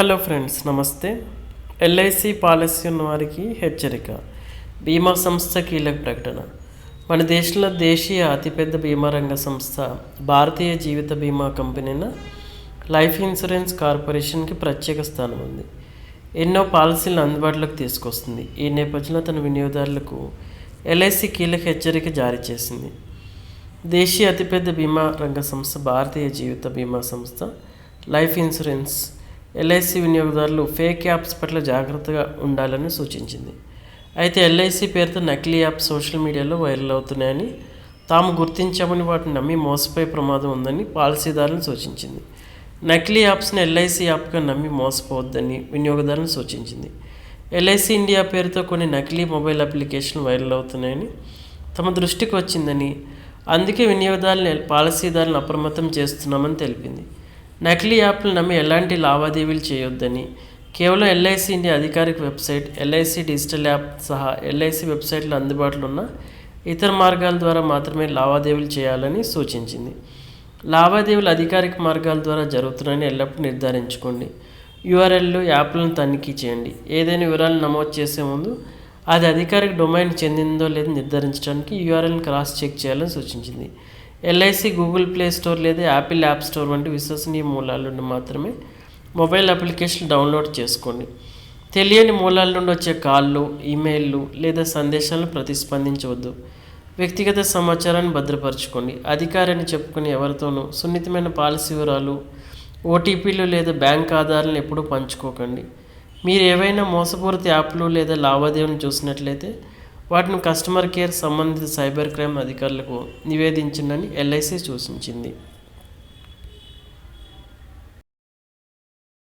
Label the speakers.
Speaker 1: Hello friends నమస్తే. LIC policy ఉన్న వారికి హెచ్చరిక. బీమా సంస్థ కీలక ప్రకటన. మన దేశంలో దేశీయ అతిపెద్ద బీమా రంగ సంస్థ భారతీయ జీవిత బీమా కంపెనీన లైఫ్ ఇన్సూరెన్స్ కార్పొరేషన్కి ప్రత్యేక స్థానం ఉంది. ఎన్నో పాలసీలను అందుబాటులోకి తీసుకొస్తుంది. ఈ నేపథ్యంలో తన వినియోగదారులకు ఎల్ఐసి కీలక హెచ్చరిక జారీ చేసింది. దేశీయ అతిపెద్ద బీమా రంగ సంస్థ భారతీయ జీవిత బీమా సంస్థ లైఫ్ ఇన్సూరెన్స్ ఎల్ఐసి వినియోగదారులు ఫేక్ యాప్స్ పట్ల జాగ్రత్తగా ఉండాలని సూచించింది. అయితే ఎల్ఐసి పేరుతో నకిలీ యాప్ సోషల్ మీడియాలో వైరల్ అవుతున్నాయని తాము గుర్తించామని వాటిని నమ్మి మోసపోయే ప్రమాదం ఉందని పాలసీదారులను సూచించింది. నకిలీ యాప్స్ని ఎల్ఐసి యాప్గా నమ్మి మోసపోవద్దని వినియోగదారులను సూచించింది. ఎల్ఐసి ఇండియా పేరుతో కొన్ని నకిలీ మొబైల్ అప్లికేషన్లు వైరల్ అవుతున్నాయని తమ దృష్టికి వచ్చిందని అందుకే వినియోగదారులను పాలసీదారులను అప్రమత్తం చేస్తున్నామని తెలిపింది. నకిలీ యాప్లు నమ్మి ఎలాంటి లావాదేవీలు చేయొద్దని. కేవలం ఎల్ఐసి ఇండియా అధికారిక వెబ్సైట్ ఎల్ఐసి డిజిటల్ యాప్ సహా ఎల్ఐసి వెబ్సైట్లో అందుబాటులో ఉన్న ఇతర మార్గాల ద్వారా మాత్రమే లావాదేవీలు చేయాలని సూచించింది. లావాదేవీలు అధికారిక మార్గాల ద్వారా జరుగుతున్నాయని ఎల్లప్పుడూ నిర్ధారించుకోండి. యూఆర్ఎల్లు యాప్లను తనిఖీ చేయండి. ఏదైనా వివరాలు నమోదు చేసే ముందు అది అధికారిక డొమైన్ చెందిందో లేదో నిర్ధారించడానికి యూఆర్ఎల్ని క్రాస్ చెక్ చేయాలని సూచించింది. ఎల్ఐసి గూగుల్ ప్లే స్టోర్ లేదా యాపిల్ యాప్ స్టోర్ వంటి విశ్వసనీయ మూలాల నుండి మాత్రమే మొబైల్ అప్లికేషన్ డౌన్లోడ్ చేసుకోండి. తెలియని మూలాల నుండి వచ్చే కాళ్ళు ఈమెయిల్లు లేదా సందేశాలను ప్రతిస్పందించవద్దు. వ్యక్తిగత సమాచారాన్ని భద్రపరచుకోండి. అధికారిని చెప్పుకుని ఎవరితోనూ సున్నితమైన పాలసీ వివరాలు ఓటీపీలు లేదా బ్యాంక్ ఆధారాలను ఎప్పుడూ పంచుకోకండి. మీరు ఏవైనా మోసపూరిత యాప్లు లేదా లావాదేవీలను చూసినట్లయితే వాటిని కస్టమర్ కేర్ సంబంధిత సైబర్ క్రైమ్ అధికారులకు నివేదించిందని ఎల్ఐసి సూచించింది.